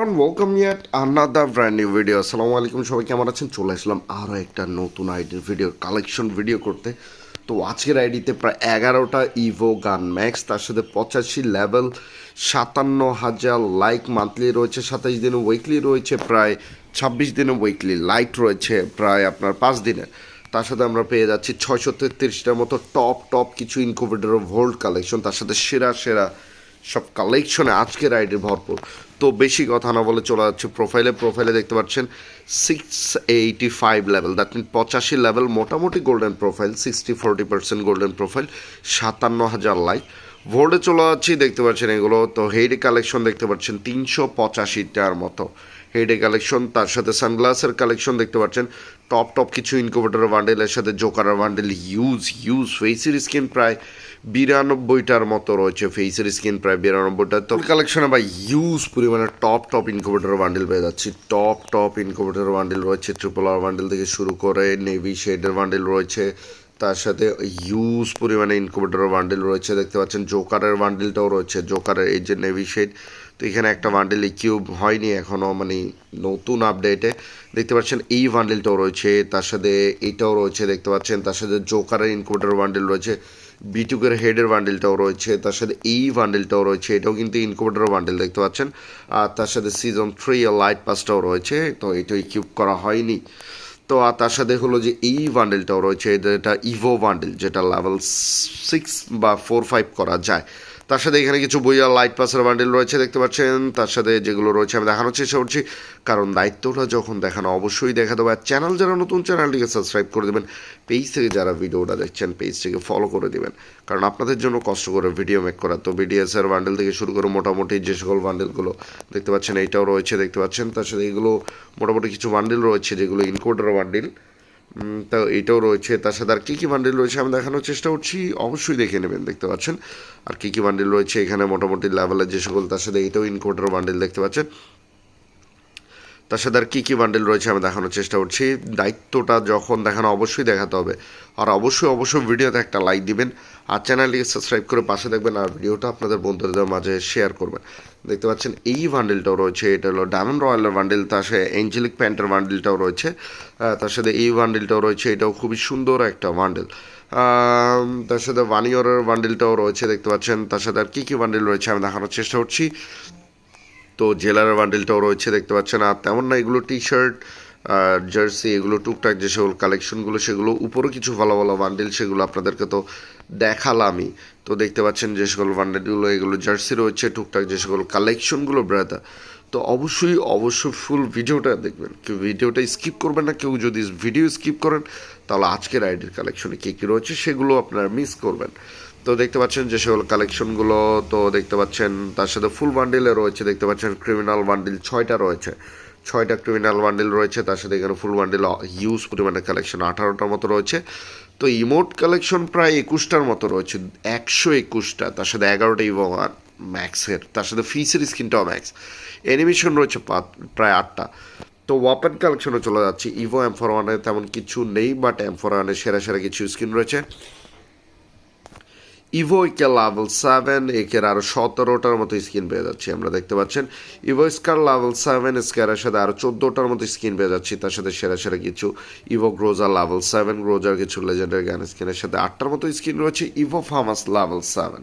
Welcome yet another brand new video আসসালামু আলাইকুম সবাই কেমন আছেন? চলে আসলাম আরও একটা নতুন আইডির ভিডিও কালেকশন ভিডিও করতে। তো আজকের আইডিতে প্রায় এগারোটা ইভো গান ম্যাক্স তার সাথে পঁচাশি লেভেল সাতান্ন হাজার লাইক মান্থলি রয়েছে সাতাশ দিনে উইকলি রয়েছে, প্রায় ছাব্বিশ দিনে উইকলি লাইট রয়েছে, প্রায় আপনার পাঁচ দিনের তার সাথে আমরা পেয়ে যাচ্ছি ছয়শো তেত্রিশটার মতো টপ টপ কিছু ইনকুবেটর ভোল্ড কালেকশন তার সাথে সেরা সেরা সব কালেকশনে আজকের রাইডে ভরপুর। তো বেশি কথা না বলে চলে যাচ্ছে প্রোফাইলে প্রোফাইলে দেখতে পাচ্ছেন six eighty five level that mean পঁচাশি লেভেল মোটামুটি golden profile sixty forty percent golden profile সাতান্ন হাজার লাইক ভোল্ডে চলে যাচ্ছি, দেখতে পাচ্ছেন এগুলো। তো হেড কালেকশন দেখতে পাচ্ছেন, তিনশো পঁচাশিটার মতো। হেডে কালেকশন তার সাথে সানগ্লাসের কালেকশন দেখতে পাচ্ছেন। টপ টপ কিছু ইনকুবেটর বান্ডেলের সাথে জোকারের বান্ডেল ইউজ ইউজ ফেসের স্কিন প্রায় বিরানব্বইটার মতো রয়েছে ফেসের স্কিন প্রায় বিরানব্বইটা। তো কালেকশনে বা ইউজ পরিমাণে টপ টপ ইনকুবেটর বান্ডেল পেয়ে যাচ্ছি। টপ টপ ইনকুবেটর বান্ডেল রয়েছে ট্রিপল আর বান্ডেল থেকে শুরু করে নেভি শেডের বান্ডেল রয়েছে। তার সাথে ইউজ পরিমাণে ইনকুবেটর বান্ডেল রয়েছে, দেখতে পাচ্ছেন। জোকারের বান্ডেলটাও রয়েছে জোকারের এই যে নেভি শেড তো এখানে একটা বান্ডেল কিউব হয়নি এখনও মানে নতুন আপডেটে দেখতে পাচ্ছেন, এই বান্ডেলটাও রয়েছে, তার সাথে এইটাও রয়েছে, দেখতে পাচ্ছেন, তার সাথে জোকারের ইনকুবেটর বান্ডেল রয়েছে বিটুকের হেডের বান্ডেলটাও রয়েছে, তার সাথে এই বান্ডেলটাও রয়েছে, এটাও কিন্তু ইনকুবেটর বান্ডেল দেখতে পাচ্ছেন। আর তার সাথে সিজন থ্রি লাইট পাসটাও রয়েছে, তো এটাও কিউব করা হয়নি। তো আর তার সাথে হলো যে এই বান্ডেলটাও রয়েছে, এটা ইভো বান্ডেল যেটা লেভেল সিক্স বা ফোর ফাইভ করা যায়। তার সাথে এখানে কিছু বইয়া লাইট পাসের বান্ডেল রয়েছে, দেখতে পাচ্ছেন। তার সাথে যেগুলো রয়েছে, আমি দেখানোর চেষ্টা করছি। কারণ দায়িত্বটা যখন দেখানো, অবশ্যই দেখা দেবো। আর চ্যানেল যারা নতুন চ্যানেলটিকে সাবস্ক্রাইব করে দেবেন। পেজ থেকে যারা ভিডিওটা দেখছেন পেজটিকে ফলো করে দেবেন। কারণ আপনাদের জন্য কষ্ট করে ভিডিও মেক করা। তো বিডিএসের বান্ডেল থেকে শুরু করে মোটামুটি যে সকল বান্ডেলগুলো দেখতে পাচ্ছেন, এইটাও রয়েছে, দেখতে পাচ্ছেন। তার সাথে এগুলো মোটামুটি কিছু বান্ডেল রয়েছে, যেগুলো ইনকোডার বান্ডেল তো এটাও রয়েছে। তার সাথে আর কী কী বান্ডেল রয়েছে আমি দেখানোর চেষ্টা করছি। অবশ্যই দেখে নেবেন, দেখতে পাচ্ছেন। আর কী কী বান্ডেল রয়েছে এখানে মোটামুটি লেভেলের যে সকল, তার সাথে এটাও ইনকোয়ার্টার বান্ডেল দেখতে পাচ্ছেন। তার সাথে আর কী কী বান্ডেল রয়েছে আমি দেখানোর চেষ্টা করছি। দায়িত্বটা যখন দেখানো, অবশ্যই দেখাতে হবে। আর অবশ্যই অবশ্যই ভিডিওতে একটা লাইক দিবেন। আর চ্যানেলটিকে সাবস্ক্রাইব করে পাশে দেখবেন আর ভিডিওটা আপনাদের বন্ধুদের মাঝে শেয়ার করবেন। দেখতে পাচ্ছেন, এই বান্ডেলটাও রয়েছে। এটা হলো ডায়মন্ড রয়্যালের বান্ডেল তার সাথে এঞ্জেলিক প্যান্টের বান্ডেলটাও রয়েছে। তার সাথে এই বান্ডেলটাও রয়েছে, এটাও খুবই সুন্দর একটা বান্ডেল তার সাথে ওয়ানিয়রের বান্ডেলটাও রয়েছে, দেখতে পাচ্ছেন। তার সাথে আর কী কী বান্ডেল রয়েছে আমি দেখানোর চেষ্টা করছি। তো জেলার বান্ডেলটাও রয়েছে, দেখতে পাচ্ছেন। আর তেমন না, এগুলো টি শার্ট জার্সি এগুলো টুকটাক যে সকল কালেকশনগুলো সেগুলো উপরও কিছু ভালো ভালো বান্ডেল সেগুলো আপনাদেরকে তো দেখালামই। তো দেখতে পাচ্ছেন যে সকল বান্ডেলগুলো, এগুলো জার্সি রয়েছে, টুকটাক যে সকল কালেকশনগুলো ব্রাদা তো অবশ্যই অবশ্যই ফুল ভিডিওটা দেখবেন। কেউ ভিডিওটা স্কিপ করবেন না, কেউ যদি ভিডিও স্কিপ করেন, তাহলে আজকের আইডির কালেকশনে কী কী রয়েছে সেগুলো আপনারা মিস করবেন। তো দেখতে পাচ্ছেন যে সকল কালেকশনগুলো, তো দেখতে পাচ্ছেন তার সাথে ফুল বান্ডিলে রয়েছে, দেখতে পাচ্ছেন ক্রিমিনাল বান্ডিল ছয়টা রয়েছে। ছয়টা ক্রিমিনাল বান্ডিল রয়েছে, তার সাথে এখানে ফুল বান্ডিল হিউজ পরিমাণে কালেকশন আঠারোটার মতো রয়েছে। তো ইমোট কালেকশন প্রায় একুশটার মতো রয়েছে, একশো একুশটা, তার সাথে এগারোটা ইভোয়ান ম্যাক্সের তার সাথে ফিসের স্ক্রিনটাও ম্যাক্স অ্যানিমেশন রয়েছে প্রায় আটটা। তো ওয়াপেন কালেকশনে চলে যাচ্ছে ইভো এম ফোর ওয়ানে তেমন কিছু নেই বাট এম ফোর ওয়ানে সেরা সেরা কিছু স্ক্রিন রয়েছে। ইভো একে লাভেল সেভেন একের আরও সতেরোটার মতো স্কিন পেয়ে যাচ্ছি, আমরা দেখতে পাচ্ছেন। ইভো স্কার লাভেল সেভেন স্কারের সাথে আরও চোদ্দোটার মতো স্কিন পেয়ে যাচ্ছি, তার সাথে সেরা সেরা কিছু evo Groza level seven Groza কিছু লেজেন্ডারি গান স্কিনের সাথে আটটার মতো স্কিন রয়েছে ইভো ফার্মাস লাভেল সেভেন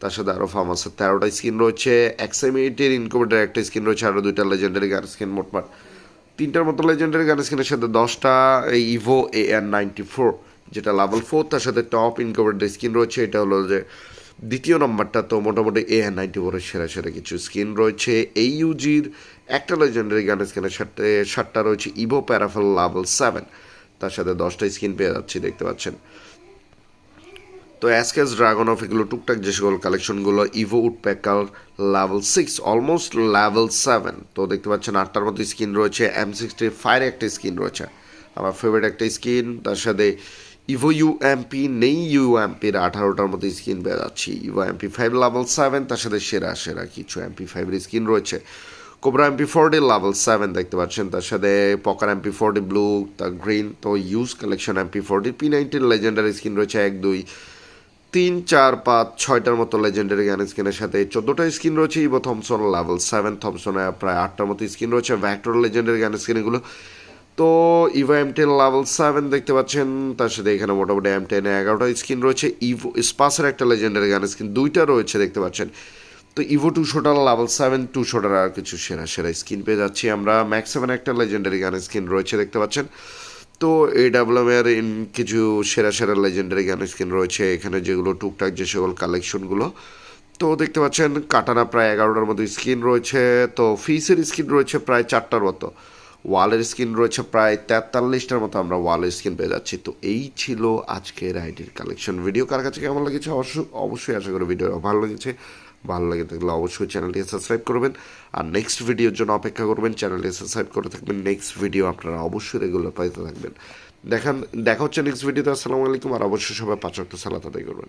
তার সাথে আরও ফার্মাসের তেরোটা স্কিন রয়েছে এক্সএমএইটের ইনকুবেটার একটা স্কিন রয়েছে আরও দুইটা লেজেন্ডারি গান স্কিন মোটমাট তিনটার মতো লেজেন্ডারি গান স্কিনের সাথে দশটা evo A N ninety four যেটা লেভেল ফোর তার সাথে টপ ইনকভারেড স্কিন রয়েছে, এটা হলো যে দ্বিতীয় নম্বরটা তো মোটামুটি এ এন নাইনটি ফোরের সেরা সেরা কিছু স্কিন রয়েছে। এই ইউজির একটা লেজেন্ডারি গান স্কিনের সাথে, সাতটা রয়েছে ইভো প্যারাফল লেভেল সেভেন তার সাথে দশটা স্কিন পেয়ে যাচ্ছি, দেখতে পাচ্ছেন। তো অ্যাসকেস ড্রাগন অফ এগুলো টুকটাক যে সকল কালেকশনগুলো evo woodpecker level six almost level seven তো দেখতে পাচ্ছেন আটটার মতো স্কিন রয়েছে এম সিক্সটি ফায়ার একটা স্কিন রয়েছে। আমার ফেভারিট একটা স্কিন তার সাথে ইভো ইউ এমপি নেই ইউ এমপির আঠারোটার মতো স্কিন পেয়ে যাচ্ছি। Evo MP five level seven তার সাথে সেরা সেরা কিছু এমপি ফাইভের স্কিন রয়েছে। Cobra MP forty level seven দেখতে পাচ্ছেন, তার সাথে পকার এমপি ফোরটি ব্লু তার গ্রিন তো huge collection MP forty P nineteen legendary skin রয়েছে, এক, দুই, তিন, চার, পাঁচ, ছয়টার মতো লেজেন্ডারি গান স্কিনের সাথে চোদ্দোটা স্কিন রয়েছে। ইভো থমসন লেভেল সেভেন থমসনে প্রায় আটটার মতো স্কিন রয়েছে। ভ্যাক্টর লেজেন্ডারি গান স্কিনগুলো তো evo M ten level seven দেখতে পাচ্ছেন। তার সাথে এখানে মোটামুটি এম টেনে এগারোটা স্কিন রয়েছে। ইভো স্পাসের একটা লেজেন্ডারি গান স্কিন দুইটা রয়েছে দেখতে পাচ্ছেন। তো evo two shotter level seven two shotter আর কিছু সেরা সেরা স্কিন পেয়ে যাচ্ছি আমরা। ম্যাক্স সেভেন একটা লেজেন্ডারি গান স্কিন রয়েছে দেখতে পাচ্ছেন। তো এই ডাব্লিউএমের ইন কিছু সেরা সেরা লেজেন্ডারি গান স্কিন রয়েছে। এখানে যেগুলো টুকটাক যে সকল কালেকশনগুলো তো দেখতে পাচ্ছেন, কাটানা প্রায় এগারোটার মতো স্কিন রয়েছে। তো ফিসের স্কিন রয়েছে প্রায় চারটার মতো। ওয়ালের স্কিন রয়েছে প্রায় তেতাল্লিশটার মতো আমরা ওয়ালের স্কিন পেয়ে যাচ্ছি। তো এই ছিল আজকের আইডির কালেকশন ভিডিও কার কাছে কেমন লেগেছে? অবশ্যই অবশ্যই আশা করি ভিডিও ভালো লেগেছে। ভালো লাগে থাকলে অবশ্যই চ্যানেলটি সাবস্ক্রাইব করবেন। আর নেক্সট ভিডিওর জন্য অপেক্ষা করবেন। চ্যানেলটি সাবস্ক্রাইব করে থাকবেন। নেক্সট ভিডিও আপনারা অবশ্যই রেগুলার পাইতে থাকবেন। দেখান দেখা হচ্ছে নেক্সট ভিডিওতে আসসালামু আলাইকুম। আর অবশ্যই সবাই পাঁচ অক্ট সালাত আদায় করবেন।